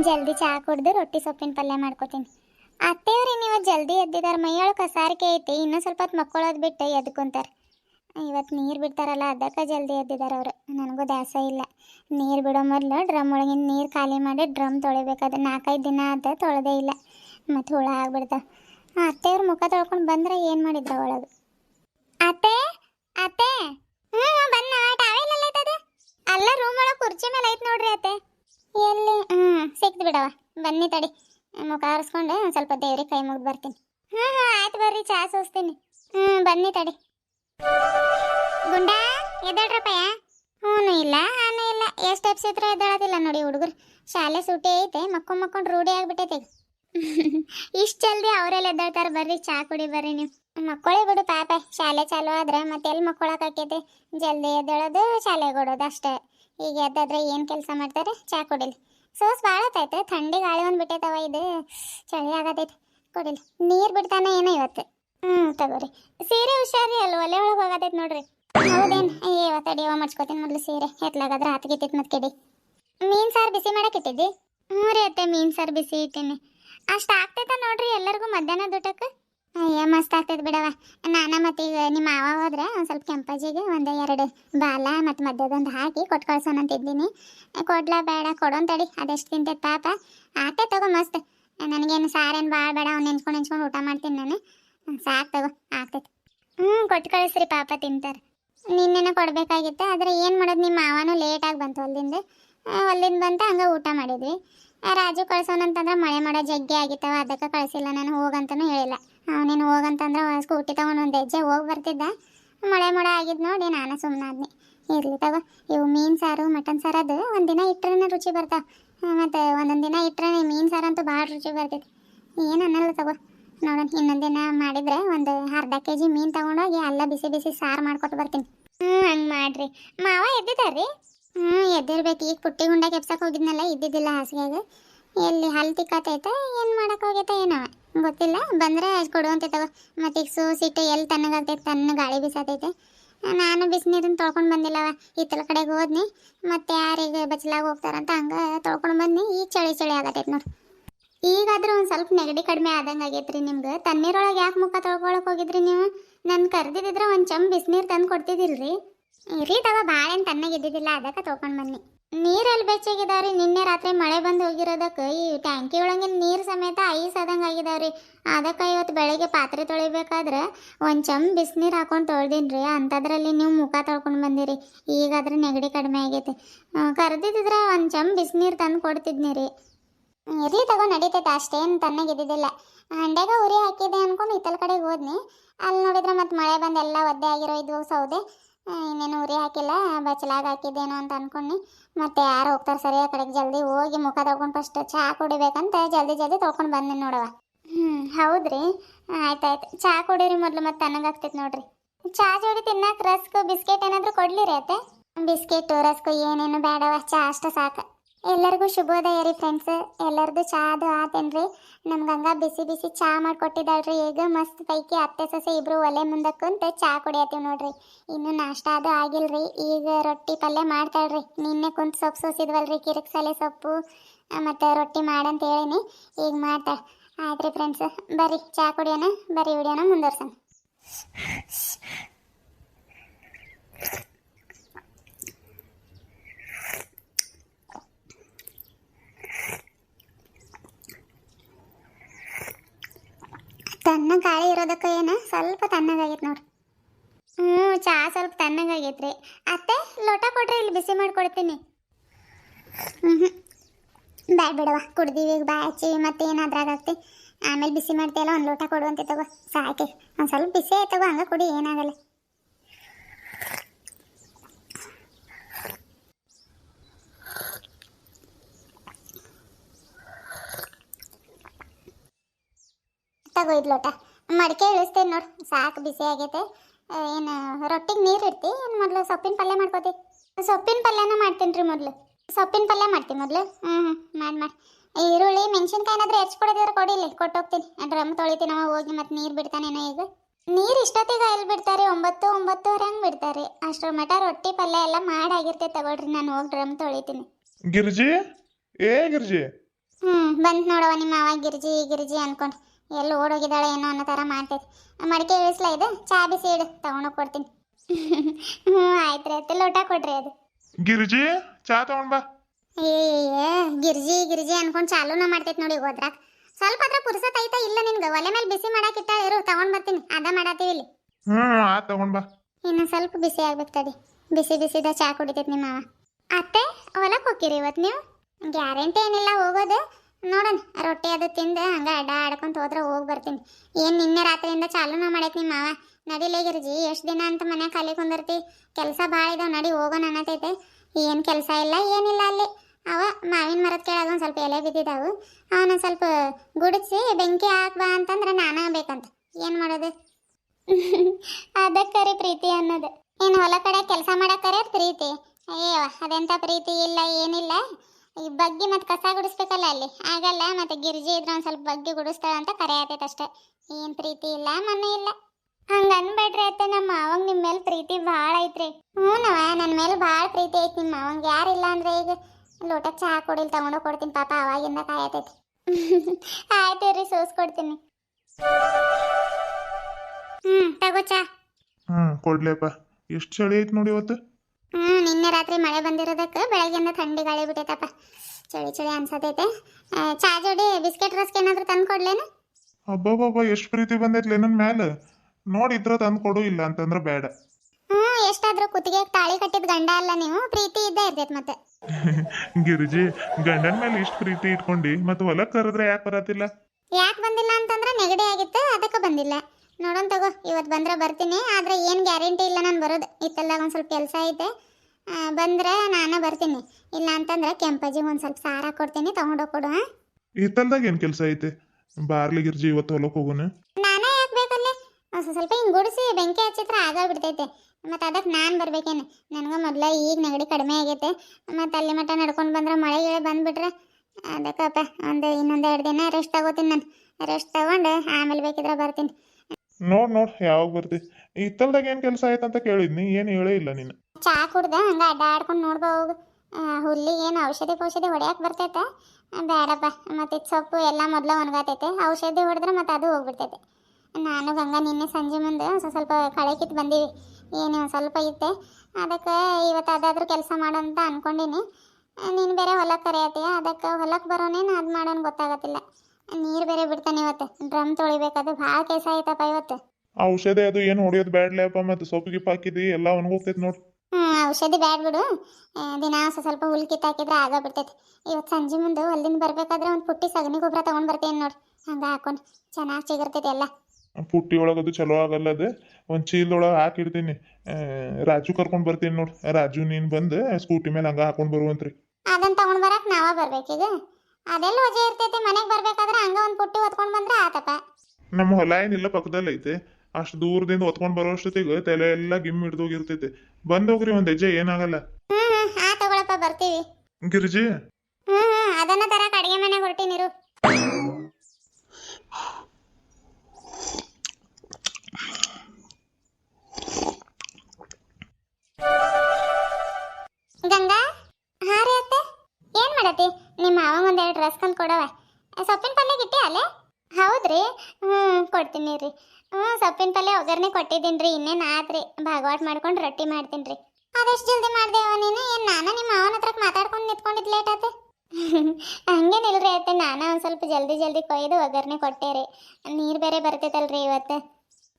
ಜಲ್ದಿ ಚಹಾ ಕುಡ್ದು ರೊಟ್ಟಿ ಸೊಪ್ಪಿನ ಪಲ್ಯ ಮಾಡ್ಕೋತೀನಿ. ಅತ್ತೆಯವ್ರಿ, ನೀವು ಜಲ್ದಿ ಎದ್ದಿದಾರ? ಮೈಯೊಳಗೆ ಕಸಾರಿಕೆ ಐತಿ, ಇನ್ನೂ ಸ್ವಲ್ಪ ಹೊತ್ತು ಮಕ್ಕೊಳ್ಳೋದು ಬಿಟ್ಟು ಎದ್ಕೊಂತಾರೆ ಇವತ್ತು ನೀರು ಬಿಡ್ತಾರಲ್ಲ, ಅದಕ್ಕೆ ಜಲ್ದಿ ಎದ್ದಿದ್ದಾರೆ ಅವರು. ನನಗೂ ದಾಸ ಇಲ್ಲ. ನೀರು ಬಿಡೋ ಮೊದಲು ಡ್ರಮ್ ಒಳಗಿನ ನೀರು ಖಾಲಿ ಮಾಡಿ ಡ್ರಮ್ ತೊಳಿಬೇಕಾದ್ರೆ ನಾಲ್ಕೈದು ದಿನ ಆದ ತೊಳೆದೇ ಇಲ್ಲ. ಮತ್ತು ಹುಳ ಆಗ್ಬಿಡ್ತಾವ ಅತ್ತೆಯವ್ರ ಮುಖ ತೊಳ್ಕೊಂಡು ಬಂದ್ರೆ ಏನು ಮಾಡಿದ್ರ ಒಳಗೆ ಅತ್ತೆ ಅತ್ತೆ. ಹ್ಞೂ ಬನ್ನ ಟಾವೆಲ್ ಐತದ ಅಲ್ಲ ರೂಮ್ ಒಳಗೆ ಕುರ್ಚಿ ಮೇಲೆ ಐತೆ ನೋಡ್ರಿ ಅತ್ತೆ. ಎಲ್ಲಿ? ಹ್ಮ್ ಸಿಕ್ತು ಬಿಡವ ಬನ್ನಿ ತಡಿ. ಮುಖ ಆರಿಸ್ಕೊಂಡು ಸ್ವಲ್ಪ ದೇವ್ರಿಗೆ ಕೈ ಮುಗ್ದು ಬರ್ತೀನಿ. ಹ್ಮ್ ಹ್ಮ್, ಆಯ್ತು ಬರ್ರಿ, ಚಾ ಸೋಸ್ತೀನಿ. ಹ್ಞೂ ಬನ್ನಿ ತಡಿ. ಗುಂಡಾ, ಎದ್ದೇಳ್ರಪ್ಪಯ್ಯ? ಹ್ಞೂ ಇಲ್ಲ ಹಾನು ಇಲ್ಲ. ಎಷ್ಟು ಸ್ಟೆಪ್ಸ್ ಇದ್ರೆ ಎದ್ದೇಳೋದಿಲ್ಲ ನೋಡಿ ಹುಡುಗರು. ಶಾಲೆ ಸೂಟಿ ಐತೆ, ಮಕ್ಕೊಂಡ್ ಮಕ್ಕೊಂಡು ರೂಢಿ ಆಗ್ಬಿಟ್ಟೈತೆ ಇಷ್ಟು ಜಲ್ದಿ ಅವರೆಲ್ಲ ಎದ್ದಾಳ್ತಾರೆ, ಬರ್ರಿ, ಚಾ ಕುಡಿ, ಬರ್ರಿ ನೀವು. ಮಕ್ಕಳೇ ಬಿಡು ಪಾಪ, ಶಾಲೆ ಚಾಲು ಆದ್ರೆ ಮತ್ತೆ ಎಲ್ಲಿ ಮಕ್ಕೊಳಕ್ ಆಕೈತಿ? ಜಲ್ದಿ ಎದ್ದೇಳೋದು, ಶಾಲೆಗೆ ಓಡೋದು ಅಷ್ಟೇ. ಈಗ ಎದ್ದಾದ್ರೆ ಏನು ಕೆಲಸ ಮಾಡ್ತಾರೆ? ಚಾ ಕುಡಿಲಿ. ಸೋಸ್ ಭಾಳ ಆತೈತೆ ಥಂಡಿ ಗಾಳಿ ಒಂದು ಬಿಟ್ಟೈತವ ಇದು. ಚಳಿ ಆಗತೈತೆ. ಕುಡಿಲಿ. ನೀರು ಬಿಡ್ತಾನೆ ಏನೋ ಇವತ್ತು. ಹ್ಞೂ ತಗೋರಿ. ಸೀರೆ ಹುಷಾರಿ ಅಲ್ಲ ಒಲೆ ಒಳಗೆ ಹೋಗತೈತೆ ನೋಡ್ರಿ. ಹೌದೇನು? ಇವತ್ತು ತಡಿಯವ ಮಡ್ಸ್ಕೊತೀನಿ ಮೊದಲು ಸೀರೆ. ಎತ್ಲಾಗಾದ್ರೆ ಹಾತ್ಗಿತ್ತಿತ್ತು ಮತ್ತೆ ಕೆಡಿ. ಮೀನು ಸಾರು ಬಿಸಿ ಮಾಡಕ್ಕೆ ಇಟ್ಟಿದ್ದಿ? ಹ್ಞೂ ರೀ ಅತ್ತೆ, ಮೀನು ಸಾರು ಬಿಸಿ ಇಟ್ಟೀನಿ. ಅಷ್ಟು ಆಗ್ತೈತ ನೋಡ್ರಿ ಎಲ್ಲರಿಗೂ ಮಧ್ಯಾಹ್ನದ ಊಟಕ್ಕೆ ಅಯ್ಯ, ಮಸ್ತ್ ಆಗ್ತೈತೆ ಬಿಡವ ನಾನು ಮತ್ತೆ ಈಗ ನಿಮ್ಮ ಮಾವ ಹೋದ್ರೆ ಒಂದು ಸ್ವಲ್ಪ ಕೆಂಪಜಿಗೆ ಒಂದು ಎರಡು ಬಾಲ ಮತ್ತು ಮಧ್ಯದೊಂದು ಹಾಕಿ ಕೊಟ್ಟು ಕಳ್ಸೋಣ ಅಂತಿದ್ದೀನಿ ಕೊಡ್ಲಾ ಬೇಡ ಕೊಡೋಂತಡಿ ತಡಿ, ಅದೆಷ್ಟು ತಿಂತೈತೆ ಪಾಪ. ಆತೆ ತಗೋ ಮಸ್ತ್. ನನಗೇನು ಸಾರೇನು ಭಾಳ ಬೇಡ, ಅವ್ನು ನೆನ್ಸ್ಕೊಂಡು ನೆನ್ಸ್ಕೊಂಡು ಊಟ ಮಾಡ್ತೀನಿ ನಾನು. ಸಾಕು ತಗೋ, ಆಗ್ತೈತೆ. ಹ್ಞೂ ಕೊಟ್ಟು ಕಳಿಸ್ರಿ ಪಾಪ ತಿಂತಾರೆ. ನಿನ್ನೆನೇ ಕೊಡಬೇಕಾಗಿತ್ತು, ಆದರೆ ಏನು ಮಾಡೋದು ನಿಮ್ಮ ಮಾವನೂ ಲೇಟಾಗಿ ಬಂತು ಅಲ್ಲಿಂದ. ಅಲ್ಲಿಂದ ಬಂತ ಹಂಗೆ ಊಟ ಮಾಡಿದ್ವಿ. ರಾಜು ಕಳ್ಸೋನಂತಂದ್ರೆ ಮಳೆ ಮಾಡೋ ಜಗ್ಗಿ ಆಗಿತ್ತವ, ಅದಕ್ಕೆ ಕಳಿಸಿಲ್ಲ, ನಾನು ಹೋಗಂತನೂ ಹೇಳಿಲ್ಲ. ಅವನೇನು ಹೋಗಂತಂದ್ರೆ ಸ್ಕೂಟಿ ತಗೊಂಡು ಒಂದು ಹೆಜ್ಜೆ ಹೋಗಿ ಬರ್ತಿದ್ದ. ಮಳೆ ಮಳೆ ಆಗಿದ್ದು ನೋಡಿ ನಾನು ಸುಮ್ಮನಾದ್ನಿ ಇರಲಿ ತಗೋ, ಇವು ಮೀನು ಸಾರು, ಮಟನ್ ಸಾರು ಅದು ಒಂದಿನ ಇಟ್ಟರೇನೆ ರುಚಿ ಬರ್ತಾವೆ. ಮತ್ತು ಒಂದೊಂದು ದಿನ ಇಟ್ಟರೆ ಮೀನು ಸಾರು ಅಂತೂ ಭಾಳ ರುಚಿ ಬರ್ತೈತಿ. ಏನು ಅನ್ನಲ್ಲ ತಗೋ. ನೋಡೋಣ, ಇನ್ನೊಂದು ದಿನ ಮಾಡಿದರೆ ಒಂದು ಅರ್ಧ ಕೆ ಜಿ ಮೀನು ತಗೊಂಡೋಗಿ ಅಲ್ಲ ಬಿಸಿ ಬಿಸಿ ಸಾರು ಮಾಡ್ಕೊಟ್ಟು ಬರ್ತೀನಿ. ಹ್ಞೂ ಹಂಗೆ ಮಾಡಿರಿ. ಮಾವ ಎದ್ದಿದ್ದಾರ್ರಿ? ಹ್ಞೂ ಎದ್ದಿರ್ಬೇಕು. ಈಗ ಪುಟ್ಟಿ ಗುಂಡ ಕೆಪ್ಸಕ್ಕೆ ಹೋಗಿದ್ನಲ್ಲ, ಇದ್ದಿದ್ದಿಲ್ಲ ಹಾಸಿಗೆಗೆ. ಎಲ್ಲಿ ಹಲ್ಲು ತಿಕ್ಕತೈತೆ, ಏನು ಮಾಡಕ್ಕೆ ಹೋಗೈತೆ ಏನೋ. ಗೊತ್ತಿಲ್ಲ, ಬಂದ್ರೆ ಕೊಡುವಂತೆ ಮತ್ತೆ ಈಗ ಸೂಸಿಟ್ಟು ಎಲ್ಲಿ ತಣ್ಣಗಾಗ್ತೈತೆ ತನ್ನ ಗಾಳಿ ಬೀಸತೈತೆ. ನಾನು ಬಿಸಿನೀರನ್ನ ತೊಳ್ಕೊಂಡು ಬಂದಿಲ್ಲವ, ಹಿತ್ತಲ ಕಡೆಗೆ ಹೋದ್ನಿ. ಮತ್ತೆ ಯಾರಿಗೆ ಬಚ್ಚಲಾಗ ಹೋಗ್ತಾರಂತ ಹಂಗೆ ತೊಳ್ಕೊಂಡು ಬಂದ್ನಿ. ಈಗ ಚಳಿ ಚಳಿ ಆಗತೈತೆ ನೋಡಿ. ಈಗಾದ್ರೂ ಒಂದು ಸ್ವಲ್ಪ ನೆಗಡಿ ಕಡಿಮೆ ಆದಂಗೆ ಆಗೈತ್ರಿ ನಿಮ್ಗೆ. ತಣ್ಣೀರೊಳಗೆ ಯಾಕೆ ಮುಖ ತೊಳ್ಕೊಳಕ್ ಹೋಗಿದ್ರಿ ನೀವು? ನನ್ನ ಕರ್ದಿದ್ರೆ ಒಂದು ಚಮ್ ಬಿಸಿನೀರು ತಂದು ಕೊಡ್ತಿದ್ದಿಲ್ರಿ ಇರ್ಲಿ ತಗೋ ಭಾಳ ಏನು ತಣ್ಣಗೆ ಇದ್ದಿದ್ದಿಲ್ಲ, ಅದಕ್ಕೆ ತೊಗೊಂಡು ಬನ್ನಿ ನೀರಲ್ಲಿ ಬೆಚ್ಚಗಿದಾವ್ರಿ, ನಿನ್ನೆ ರಾತ್ರಿ ಮಳೆ ಬಂದು ಹೋಗಿರೋದಕ್ಕೆ, ಈ ಟ್ಯಾಂಕಿ ಒಳಗಿನ ನೀರು ಸಮೇತ ಐಸ್ ಆದಂಗೆ ಆಗಿದಾವ್ರಿ. ಅದಕ್ಕೆ ಇವತ್ತು ಬೆಳಗ್ಗೆ ಪಾತ್ರೆ ತೊಳಿಬೇಕಾದ್ರೆ ಒಂದು ಚಮ್ ಬಿಸಿನೀರು ಹಾಕೊಂಡು ತೊಳ್ದಿನ್ರಿ ಅಂಥದ್ರಲ್ಲಿ ನೀವು ಮುಖ ತೊಳ್ಕೊಂಡು ಬಂದಿರಿ. ಈಗಾದ್ರೆ ನೆಗಡಿ ಕಡಿಮೆ ಆಗೈತೆ. ಕರ್ದಿದ್ರೆ ಒಂದು ಚಮ್ ಬಿಸಿನೀರು ತಂದು ಕೊಡ್ತಿದ್ನಿ ರೀ ಇರ್ಲಿ ತಗೋ, ನಡೀತೈತೆ, ಅಷ್ಟೇನು ತಣ್ಣಗಿದ್ದಿದ್ದಿಲ್ಲ ಹಂಡೆಗ ಉರಿ ಹಾಕಿದೆ ಅನ್ಕೊಂಡು ಇತ್ತಲ ಕಡೆಗೆ ಹೋದ್ನಿ. ಅಲ್ಲಿ ನೋಡಿದ್ರೆ ಮತ್ತೆ ಮಳೆ ಬಂದು ಎಲ್ಲ ಒದ್ದೆ ಆಗಿರೋ ಇದು ಸೌದೆ. ಇನ್ನೇನು ಉರಿ ಹಾಕಿಲ್ಲ, ಬಚ್ಚಲಾಗ ಹಾಕಿದ್ದೇನೋ ಅಂತ ಅನ್ಕೊಂಡಿ ಮತ್ತೆ ಯಾರು ಹೋಗ್ತಾರೆ ಸರಿ, ಆ ಕಡೆಗೆ ಜಲ್ದಿ ಹೋಗಿ ಮುಖ ತೊಳ್ಕೊಂಡು ಫಸ್ಟ್ ಚಹಾ ಕುಡಿಬೇಕಂತ ಜಲ್ದಿ ಜಲ್ದಿ ತೊಳ್ಕೊಂಡು ಬಂದೆ ನೋಡವ ಹ್ಞೂ ಹೌದ್ರಿ. ಆಯ್ತಾಯ್ತು. ಚಹಾ ಕುಡೀರಿ ಮೊದಲು ಮತ್ತೆ ತಣ್ಣಗಾಗ್ತೈತೆ ನೋಡ್ರಿ. ಚಹಾ ಜೋಡಿ ತಿನ್ನಕ್ಕೆ ರಸ್ಕು, ಬಿಸ್ಕೆಟ್ ಏನಾದರೂ ಕೊಡ್ಲಿರಿ ಅತ್ತೆ? ಬಿಸ್ಕೆಟು, ರಸ್ಕು ಏನೇನು ಬೇಡವ ಚಹಾ ಅಷ್ಟು ಸಾಕು. ಎಲ್ಲರಿಗೂ ಶುಭೋದಯ ರೀ ಫ್ರೆಂಡ್ಸ್ ಎಲ್ಲರದು ಚಾ ಅದು ಆತೇನ್ರಿ? ನಮ್ಗೆ ಗಂಗಾ ಬಿಸಿ ಬಿಸಿ ಚಾ ಮಾಡಿಕೊಟ್ಟಿದ್ದಾಳ್ರಿ ಈಗ. ಮಸ್ತ್ ಪೈಕಿ ಅತ್ತೆ ಸೊಸೆ ಇಬ್ರು ಒಲೆ ಮುಂದೆ ಕುಂತ ಚಾ ಕುಡಿಯತ್ತೀವಿ ನೋಡ್ರಿ. ಇನ್ನು ನಾಷ್ಟ ಅದು ಆಗಿಲ್ರಿ. ಈಗ ರೊಟ್ಟಿ ಪಲ್ಯ ಮಾಡ್ತಾಳ್ರಿ. ನಿನ್ನೆ ಕುಂತು ಸೊಪ್ಪು ಸೋಸಿದ್ವಲ್ರಿ ಕಿರಿಕ್ಸಲೆ ಸೊಪ್ಪು ಮತ್ತು ಮತ್ತೆ ರೊಟ್ಟಿ ಮಾಡಂತ ಹೇಳಿನಿ. ಈಗ ಮಾಡ್ತಾ. ಆಯ್ತು ರೀ ಫ್ರೆಂಡ್ಸ್ ಬರ್ರಿ, ಚಾ ಕುಡಿಯೋಣ ಬರ್ರಿ, ವಿಡಿಯೋನ ಮುಂದುವರ್ಸೋಣ. ತನ್ನ ಗಾಳಿ ಇರೋದಕ್ಕೆ ಏನ? ಸ್ವಲ್ಪ ತಣ್ಣಗಾಗೈತೆ ನೋಡ್ರಿ. ಹ್ಞೂ ಚಾ ಸ್ವಲ್ಪ ತಣ್ಣಗಾಗೈತ್ರಿ ಅತ್ತೆ, ಲೋಟ ಕೊಟ್ರೆ ಇಲ್ಲಿ ಬಿಸಿ ಮಾಡ್ಕೊಡ್ತೀನಿ. ಹ್ಞೂ ಹ್ಞೂ ಬ್ಯಾಡ ಬಿಡವ ಕುಡ್ದೀವಿ ಈಗ ಬಾಯ್ ಹಚ್ಚಿ ಮತ್ತೆ ಏನಾದ್ರೂ ಆಗತ್ತೆ ಆಮೇಲೆ ಬಿಸಿ ಮಾಡ್ತೀಯಲ್ಲ, ಒಂದು ಲೋಟ ಕೊಡುವಂತೆ ತಗೋ, ಸಾಕೆ. ಒಂದು ಸ್ವಲ್ಪ ಬಿಸಿ ತಗೋ, ಹಂಗೆ ಕುಡಿ, ಏನಾಗಲ್ಲ. ತಗೋ ಇದು ಲೋಟ. ಮಡಿಕೆ ಇಳಿಸ್ತೇನೆ ನೋಡು. ಸಾಕು ಬಿಸಿ ಆಗೈತೆ. ಏನು ರೊಟ್ಟಿಗೆ ನೀರು ಇಡ್ತಿ? ಏನು ಮೊದಲು ಸೊಪ್ಪಿನ ಪಲ್ಯ ಮಾಡ್ಕೋತಿ? ಸೊಪ್ಪಿನ ಪಲ್ಯನ ಮಾಡ್ತೀನಿ ರೀ ಮೊದಲು. ಸೊಪ್ಪಿನ ಪಲ್ಯ ಮಾಡ್ತೀನಿ ಮೊದಲು? ಹ್ಞೂ ಹ್ಞೂ ಮಾಡಿ ಮಾಡಿ. ಈರುಳ್ಳಿ ಮೆಣಸಿನ್ಕಾಯಿ ಏನಾದರೂ ಹೆಚ್ಕೊಡೋದಿದ್ರೆ ಕೊಡಿಲಿ ಕೊಟ್ಟೋಗ್ತೀನಿ. ಡ್ರಮ್ ತೊಳಿತೀನಿ ಅವ ಹೋಗಿ ಮತ್ತೆ ನೀರು ಬಿಡ್ತಾನೇನೋ ಈಗ. ನೀರು ಇಷ್ಟೊತ್ತಿಗೆ ಎಲ್ಲಿ ಬಿಡ್ತಾರೆ ಒಂಬತ್ತು ಒಂಬತ್ತುವರೆ ಹಂಗೆ ಬಿಡ್ತಾರೆ. ಅಷ್ಟರ ಮಟ ರೊಟ್ಟಿ ಪಲ್ಯ ಎಲ್ಲ ಮಾಡಾಗಿರ್ತೈತೆ ತಗೊಳ್ರಿ ನಾನು ಹೋಗಿ ಡ್ರಮ್ ತೊಳಿತೀನಿ. ಗಿರ್ಜಿ? ಏ ಗಿರ್ಜಿ? ಹ್ಞೂ ಬಂತು ನೋಡವ ನಿಮ್ಮ ಅವ ಗಿರ್ಜಿ ಗಿರ್ಜಿ ಅನ್ಕೊಂಡು. ಎಲ್ಲಿ ಓಡೋಗಿದ್ದಾಳೆ ಏನೋ ಅನ್ನೋ ಥರ ಮಾಡ್ತೈತಿ. ಮಡಿಕೆ ಇಳಿಸ್ಲ ಇದು? ಚಾ ಬಿಸಿ ಇಡು. ತಗೊಂಡೋಗಿ ಕೊಡ್ತೀನಿ. ಹ್ಞೂ ಆಯ್ತು ರೀ ಆಯ್ತು ಲೋಟ ಕೊಡ್ರಿ ಅದು. ಗಿರಿಜಿ ಚಾ ತಗೊಂಡ್ ಬಾ. ಏ ಗಿರಿಜಿ ಗಿರ್ಜಿ ಅನ್ಕೊಂಡು ಚಾಲೂನ ಮಾಡ್ತೈತಿ ನೋಡಿ ಹೋದ್ರಾಗ ಸ್ವಲ್ಪ ಆದ್ರೆ ಪುರ್ಸತ್ ಐತ ಇಲ್ಲ ನಿನ್ಗೆ? ಒಲೆ ಮೇಲೆ ಬಿಸಿ ಮಾಡಕ್ ಇಟ್ಟ ಇರು ತಗೊಂಡ್ ಬರ್ತೀನಿ. ಅದ ಮಾಡಾತೀವಿ ಇಲ್ಲಿ. ಹ್ಮ್ ಆ ತಗೊಂಡ್ ಬಾ. ಇನ್ನು ಸ್ವಲ್ಪ ಬಿಸಿ ಆಗ್ಬೇಕು ತಡಿ. ಬಿಸಿ ಬಿಸಿದ ಚಾ ಕುಡಿತೈತಿ ನಿಮ್ಮ ಅತ್ತೆ ಹೊಲಕ್ಕೆ ಹೋಗಿರಿ ಇವತ್ತು ನೀವು? ಗ್ಯಾರಂಟಿ ಏನಿಲ್ಲ ಹೋಗೋದು. ನೋಡೋಣ, ರೊಟ್ಟಿ ಅದು ತಿಂದು ಹಂಗ ಅಡ್ಡ ಆಡ್ಕೊಂತ ಹೋದ್ರೆ ಹೋಗಿ ಬರ್ತೀನಿ. ಏನು ನಿನ್ನೆ ರಾತ್ರಿಯಿಂದ ಚಾಲೂನ ಮಾಡೈತಿ ನಿಮ್ಮ ಮಾವ? ನಡಿಲೇ ಗಿರ್ಜಿ, ಎಷ್ಟು ದಿನ ಅಂತ ಮನೆ ಖಾಲಿ ಕುಂದಿರ್ತಿ? ಕೆಲಸ ಭಾಳ ಇದಾವೆ, ನಡಿ ಹೋಗೋಣ ಅನ್ನತೈತೆ. ಏನು ಕೆಲಸ ಇಲ್ಲ, ಏನಿಲ್ಲ ಅಲ್ಲಿ. ಅವ ಮಾವಿನ ಮರದ ಕೆಳಗೆ ಒಂದು ಸ್ವಲ್ಪ ಎಲೆ ಬಿದ್ದಿದ್ದಾವು ಅವನ ಸ್ವಲ್ಪ ಗುಡಿಸಿ ಬೆಂಕಿ ಹಾಕ್ಬಾ ಅಂತಂದ್ರೆ ನಾನೇ ಬೇಕಂತ ಏನು ಮಾಡೋದು? ಅದಕ್ಕರಿ ಪ್ರೀತಿ ಅನ್ನೋದು. ಏನು ಹೊಲ ಕಡೆ ಕೆಲಸ ಮಾಡೋಕ್ಕರೆ ಪ್ರೀತಿ. ಅಯ್ಯೋ ಅದೆಂಥ ಪ್ರೀತಿ ಇಲ್ಲ, ಏನಿಲ್ಲ. ಈ ಬಗ್ಗಿ ಮತ್ತೆ ಕಸ ಗುಡಿಸ್ಬೇಕಲ್ಲ ಅಲ್ಲಿ. ಆಗಲ್ಲ ಮತ್ತೆ ಗಿರ್ಜಿ ಇದ್ರೆ ಒಂದು ಸ್ವಲ್ಪ ಬಗ್ಗಿ ಗುಡಿಸ್ತಾಳ ಅಂತ ಕರೆ ಆತೈತೆ ಅಷ್ಟೇ. ಏನು ಪ್ರೀತಿ ಇಲ್ಲ, ಮನೆ ಇಲ್ಲ. ಹಂಗ ಅನ್ಬೇಡ್ರಿ ಅತ್ತೆ ನಮ್ಮ ಮಾವಂಗ ನಿಮ್ಮ ಮೇಲೆ ಪ್ರೀತಿ ಭಾಳ ಐತ್ರಿ. ಹ್ಞೂನವ ನನ್ನ ಮೇಲೆ ಭಾಳ ಪ್ರೀತಿ ಐತಿ ನಿಮ್ಮ ಮಾವಂಗ. ಯಾರಿಲ್ಲ ಅಂದ್ರೆ ಈಗ ಲೋಟ ಚಹಾ ಕೊಡಿಲ್ ತಗೊಂಡು ಕೊಡ್ತೀನಿ ಪಾಪ, ಅವಾಗಿಂದ ಕಾಯತೈತಿ. ಆಯ್ತು ರೀ ಸೋಸ್ಕೊಡ್ತೀನಿ ಹ್ಞೂ ತಗೋ ಚಾ. ಹ್ಮ್ ಕೊಡ್ಲೇಪ್ಪ ಎಷ್ಟು ಚಳಿ ನೋಡಿ ಇವತ್ತು? ಹ್ಞೂ ನಿನ್ನೆ ರಾತ್ರಿ ಮಳೆ ಬಂದಿರೋದಕ್ಕೆ ಬೆಳಗ್ಗೆಯಿಂದ ಥಂಡಿ ಗಾಳಿ ಬಿಟ್ಟೈತಪ್ಪ. ಚಳಿ ಚಳಿ ಅನ್ಸತೈತೆ. ಆ, ಚಾ ಜೋಡಿ ಬಿಸ್ಕೆಟ್ ರಸ್ಕ್ ಏನಾದರೂ ತಂದು ಕೊಡ್ಲೇನು? ಅಬ್ಬಬ್ಬಬ್ಬ ಎಷ್ಟು ಪ್ರೀತಿ ಬಂದೈತ್ಲೆ ನನ್ನ ಮ್ಯಾಲ. ನೋಡಿದ್ರ ತಂದು ಕೊಡು ಇಲ್ಲ ಅಂತಂದ್ರ ಬೇಡ. ಹ್ಞೂ ಎಷ್ಟಾದರೂ ಕುತ್ತಿಗೆ ತಾಳಿ ಕಟ್ಟಿದ ಗಂಡ ಅಲ್ಲ ನೀವು ಪ್ರೀತಿ ಇದ್ದೇ ಇರ್ತೈತೆ ಮತ್ತೆ. ಗಿರಿಜಿ ಗಂಡನ ಮೇಲೆ ಇಷ್ಟು ಪ್ರೀತಿ ಇಟ್ಕೊಂಡಿ ಮತ್ತೆ ಹೊಲಕ್ಕೆ ಕರೆದ್ರೆ ಯಾಕೆ ಬರತ್ತಿಲ್ಲ? ಯಾಕೆ ಬಂದಿಲ್ಲ ಅಂತಂದ್ರೆ ನೆಗಡಿ ಆಗಿತ್ತು ಅದಕ್ಕೆ ಬಂದಿಲ್ಲ. ನೋಡೋಣ ತಗೋ ಇವತ್ತು ಬಂದ್ರೆ ಬರ್ತೀನಿ ಆದರೆ ಏನು ಗ್ಯಾರಂಟಿ ಇಲ್ಲ ನಾನು ಬರೋದು. ಇತ್ತಲ್ಲ ಒಂದು ಸ್ವಲ್ಪ ಕೆಲಸ ಐತೆ. ಬಂದ್ರೆ ನಾನೇ ಬರ್ತೀನಿ. ಇಲ್ಲ ಅಂತಂದ್ರೆ ಕೆಂಪಜ್ಜಿಗೆ ಒಂದು ಸ್ವಲ್ಪ ಸಾರ ಕೊಡ್ತೀನಿ ತಗೊಂಡೋಗಿ ಕೊಡು ಹಾಂ? ಇತ್ತಲ್ದಾಗ ಏನು ಕೆಲಸ ಐತೆ? ಬಾರ್ಲಿಗಿರ್ಜಿ ಇವತ್ತು ಹೊಲಕ್ಕೆ ಹೋಗೋಣ? ನಾನೇ ಯಾಕೆ ಬೇಕಲ್ಲೇ? ಒಂದು ಸ್ವಲ್ಪ ಹಿಂಗೆ ಗುಡಿಸಿ ಬೆಂಕಿ ಹಚ್ಚಿದ್ರೆ ಆಗೋಗ್ಬಿಡ್ತೈತೆ ಮತ್ತು ಅದಕ್ಕೆ ನಾನು ಬರ್ಬೇಕೇನು? ನನಗೆ ಮೊದಲ ಈಗ ನೆಗಡಿ ಕಡಿಮೆ ಆಗೈತೆ. ಮತ್ತು ಅಲ್ಲಿ ಮಟ್ಟ ನಡ್ಕೊಂಡು ಬಂದ್ರೆ ಮಳೆ ಗಿಳೆ ಬಂದುಬಿಟ್ರೆ ಅದಕ್ಕಪ್ಪ ಒಂದು ಇನ್ನೊಂದು ಎರಡು ದಿನ ರೆಸ್ಟ್ ತಗೋತೀನಿ ನಾನು. ರೆಸ್ಟ್ ತಗೊಂಡು ಆಮೇಲೆ ಬೇಕಿದ್ರೆ ಬರ್ತೀನಿ. ನೋಡ್ ನೋಡ್ ಯಾವಾಗ ಬರ್ತಿ? ಇತ್ತಲ್ದಾಗ ಏನು ಕೆಲಸ ಆಯ್ತು ಅಂತ ಕೇಳಿದ್ನಿ, ಏನ್ ಹೇಳೇ ಇಲ್ಲ ನೀನು. ಚಾ ಕುಡ್ದ, ಹಂಗ ಅಡ್ಡಾಡ್ಕೊಂಡು ನೋಡ್ಬೋ ಹೋಗು. ಹುಲ್ಲಿ ಏನು ಔಷಧಿ ಔಷಧಿ ಹೊಡ್ಯಾಕೆ ಬರ್ತೈತೆ. ಬೇಡಪ್ಪ ಮತ್ತೆ ಸೊಪ್ಪು ಎಲ್ಲ ಮೊದಲ ಒಣಗಾತೈತೆ. ಔಷಧಿ ಹೊಡೆದ್ರೆ ಮತ್ತೆ ಅದು ಹೋಗ್ಬಿಡ್ತೈತೆ. ನಾನು ಗಂಗಾ ನಿನ್ನೆ ಸಂಜೆ ಮುಂದೆ ಸ್ವಲ್ಪ ಕಳೆ ಕಿತ್ತು ಬಂದೀವಿ. ಏನು ಸ್ವಲ್ಪ ಐತೆ ಅದಕ್ಕೆ ಇವತ್ತು ಅದಾದ್ರೂ ಕೆಲಸ ಮಾಡೋಂತ ಅನ್ಕೊಂಡಿನಿ. ನೀನು ಬೇರೆ ಹೊಲಕ್ಕೆ ಕರೆಯತ್ತೀಯ ಅದಕ್ಕೆ ಹೊಲಕ್ಕೆ ಬರೋನೇನು ಅದು ಮಾಡೋಣ ಗೊತ್ತಾಗತ್ತಿಲ್ಲ. ನೀರು ಬೇರೆ ಬಿಡ್ತಾನೆ ಇವತ್ತು. ಡ್ರಮ್ ತೊಳಿಬೇಕಾದ್ರೆ ಭಾಳ ಕೆಲಸ ಐತಪ್ಪ ಇವತ್ತು. ಔಷಧಿ ಅದು ಏನು ಹೊಡಿಯೋದು ಬ್ಯಾಡ್ಲೇಪ್ಪ ಮತ್ತೆ ಸೊಪ್ಪು ಗಿಪ್ಪು ಹಾಕಿದ್ವಿ ಎಲ್ಲ ಒಣಗೋಗ್ತೈತಿ ನೋಡ್. ಹ್ಞೂ ಔಷಧಿ ಬ್ಯಾಡ್ ಬಿಡು. ಆ, ದಿನ ಸ್ವಲ್ಪ ಹುಲ್ ಕಿತ್ತಾಕಿದ್ರೆ ಆಗ ಬಿಡ್ತೈತಿ. ಇವತ್ತು ಸಂಜೆ ಮುಂದೆ ಅಲ್ಲಿಂದ ಬರ್ಬೇಕಾದ್ರೆ ಒಂದು ಪುಟ್ಟಿ ಸಗಣಿ ಗೊಬ್ಬರ ತೊಗೊಂಡು ಬರ್ತೀನಿ ನೋಡಿ. ಹಂಗ ಹಾಕೊಂಡು ಚೆನ್ನಾಗಿ ಚಿಗಿರ್ತೈತೆ ಎಲ್ಲ. ಪುಟ್ಟಿ ಒಳಗದು ಚಲೋ ಆಗಲ್ಲ ಅದು. ಒಂದು ಚೀಲದೊಳಗೆ ಹಾಕಿಡ್ತೀನಿ. ಆ, ರಾಜು ಕರ್ಕೊಂಡು ಬರ್ತೀನಿ ನೋಡಿ. ರಾಜು ನೀನು ಬಂದು ಸ್ಕೂಟಿ ಮೇಲೆ ಹಂಗೆ ಹಾಕೊಂಡು ಬರುವಂತ್ರಿ. ಅದನ್ನ ತಗೊಂಡ್ ಬರಕ್ ನಾವ ಬರ್ಬೇಕೀಗ. ಅದೆಲ್ಲ ವಜೆ ಇರ್ತೈತಿ ಮನೆಗೆ ಬರ್ಬೇಕಾದ್ರೆ ಹಂಗ ಒಂದು ಪುಟ್ಟಿ ಹೊತ್ಕೊಂಡು ಬಂದ್ರೆ ಆತಪ್ಪ. ನಮ್ಮ ಹೊಲ ಏನಿಲ್ಲ ಪಕ್ಕದಲ್ಲಿ ಐತೆ ಅಷ್ಟು ದೂರದಿಂದ ಹೊತ್ಕೊಂಡು ಬರೋ ಅಷ್ಟೊತ್ತಿಗೆ ತಲೆ ಎಲ್ಲ ಗಿಮ್ ಹಿಡ್ದೋಗಿರ್ತೈತೆ. ಬಂದೋಗ್ರಿ ಒಂದ್ ಹೆಜ್ಜೆ ಏನಾಗಲ್ಲ. ಹ್ಮ್ ಹ್ಮ್ ಆ ತಗೊಳಪ್ಪ ಬರ್ತೀವಿ. ಗಿರಿಜಿ? ಹ್ಮ್ ಹ್ಮ್ ಅದನ್ನ ತರಕ್ಕೆ ಅಡಿಗೆ ಮನೆಗೆ ಹೊರಟಿನಿರು. ಕೊಡ್ತೀನಿ ರೀ. ಹ್ಞೂ, ಸೊಪ್ಪಿನ ಪಲ್ಯ ಒಗ್ಗರಣೆ ಕೊಟ್ಟಿದ್ದೀನಿ ರೀ, ಇನ್ನೇನು ಆದ್ರಿ ಭಾಗವಾಟ್ ಮಾಡ್ಕೊಂಡು ರೊಟ್ಟಿ ಮಾಡ್ತೀನಿ ರೀ. ಅದೆಷ್ಟು ಜಲ್ದಿ ಮಾಡ್ದೇವ ನೀನು? ಏನು ನಾನು ನಿಮ್ಮ ಮಾವನ ಹತ್ರಕ್ಕೆ ಮಾತಾಡ್ಕೊಂಡು ನಿಂತ್ಕೊಂಡಿದ್ದು ಲೇಟ್ ಆತೆ? ಹಂಗೇನಿಲ್ರಿ ಅತ್ತೆ, ನಾನು ಒಂದು ಸ್ವಲ್ಪ ಜಲ್ದಿ ಜಲ್ದಿ ಕೊಯ್ದು ಒಗ್ಗರಣೆ ಕೊಟ್ಟೆ ರೀ. ನೀರು ಬೇರೆ ಬರ್ತೈತಲ್ರಿ ಇವತ್ತು.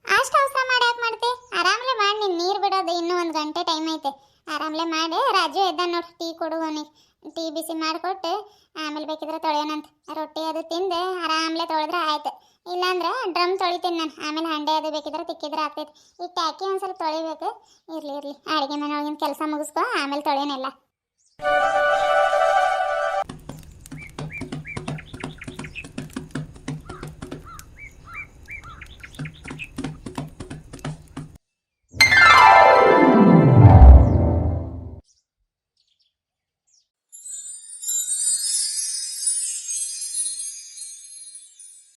ಅಷ್ಟು ಅವಸರ ಮಾಡಿ ಯಾಕೆ ಮಾಡ್ತಿ? ಆರಾಮ್ಲೆ ಮಾಡಿ, ನೀನು ನೀರು ಬಿಡೋದು ಇನ್ನೂ ಒಂದು ಗಂಟೆ ಟೈಮ್ ಐತೆ. ಆರಾಮ್ಲೆ ಮಾಡಿ, ರಾಜು ಎದ್ದ ನೋಡಿ, ಟೀ ಕೊಡು ಟೀ ಬಿಸಿ ಮಾಡಿಕೊಟ್ಟು ಆಮೇಲೆ ಬೇಕಿದ್ರೆ ತೊಳೆಯೋಣಂತ. ರೊಟ್ಟಿ ಅದು ತಿಂದು ಆರಾಮ್ಲೆ ತೊಳೆದ್ರೆ ಆಯ್ತು. ಇಲ್ಲಾಂದ್ರೆ ಡ್ರಮ್ ತೊಳಿತೀನಿ ನಾನು. ಆಮೇಲೆ ಹಂಡೆ ಅದು ಬೇಕಿದ್ರೆ ತಿಕ್ಕಿದ್ರೆ ಆಗ್ತೈತಿ. ಈ ಟ್ಯಾಕಿ ಒಂದು ಸ್ವಲ್ಪ ತೊಳಿಬೇಕು. ಇರಲಿ ಇರಲಿ. ಅಡುಗೆ ಮನೆ ಒಳಗಿನ ಕೆಲಸ ಮುಗಿಸ್ಕೊ, ಆಮೇಲೆ ತೊಳೆಯೋನೆಲ್ಲ